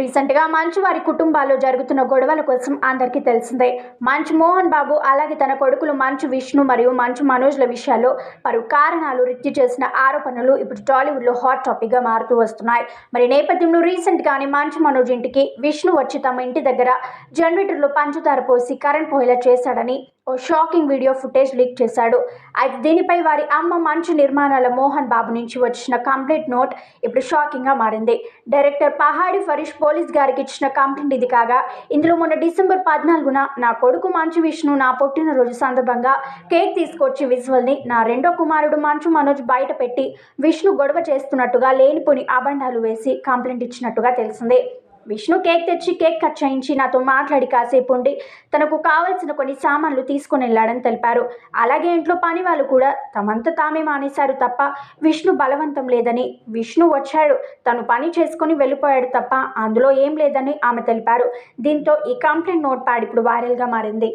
రీసెంట్గా మంచు వారి కుటుంబాల్లో జరుగుతున్న గొడవల కోసం అందరికీ తెలిసిందే. మంచు మోహన్ బాబు అలాగే తన కొడుకులు మంచు విష్ణు మరియు మంచు మనోజ్ల విషయాల్లో పలు కారణాలు రిత్తి చేసిన ఆరోపణలు ఇప్పుడు టాలీవుడ్లో హాట్ టాపిక్గా మారుతూ వస్తున్నాయి. మరి నేపథ్యంలో రీసెంట్గానే మంచు మనోజ్ ఇంటికి విష్ణు వచ్చి తమ ఇంటి దగ్గర జనరేటర్లో పంచదార పోసి కరెంట్ పోయేలా చేశాడని ఓ షాకింగ్ వీడియో ఫుటేజ్ లీక్ చేశాడు. అయితే దీనిపై వారి అమ్మ మంచు నిర్మాణాల మోహన్ బాబు నుంచి వచ్చిన కంప్లైంట్ నోట్ ఇప్పుడు షాకింగ్గా మారింది. డైరెక్టర్ పహాడి ఫరీష్ పోలీస్ గారికి ఇచ్చిన కంప్లైంట్ ఇది కాగా ఇందులో మొన్న డిసెంబర్ పద్నాలుగున నా కొడుకు మంచు విష్ణు నా పుట్టినరోజు సందర్భంగా కేక్ తీసుకొచ్చి విజువల్ని నా రెండో కుమారుడు మంచు మనోజ్ బయట పెట్టి విష్ణు గొడవ చేస్తున్నట్టుగా లేనిపోని అబండాలు వేసి కంప్లైంట్ ఇచ్చినట్టుగా తెలిసింది. విష్ణు కేక్ తెచ్చి కేక్ కట్ చేయించి నాతో మాట్లాడి కాసేపు ఉండి తనకు కావలసిన కొన్ని సామాన్లు తీసుకుని వెళ్ళాడని తెలిపారు. అలాగే ఇంట్లో పని వాళ్ళు కూడా తమంతా తామే మానేశారు తప్ప విష్ణు బలవంతం లేదని విష్ణు వచ్చాడు. తను పని చేసుకుని వెళ్ళిపోయాడు తప్ప అందులో ఏం లేదని ఆమె తెలిపారు. దీంతో ఈ కంప్లైంట్ నోట్ ప్యాడ్ ఇప్పుడు వైరల్గా మారింది.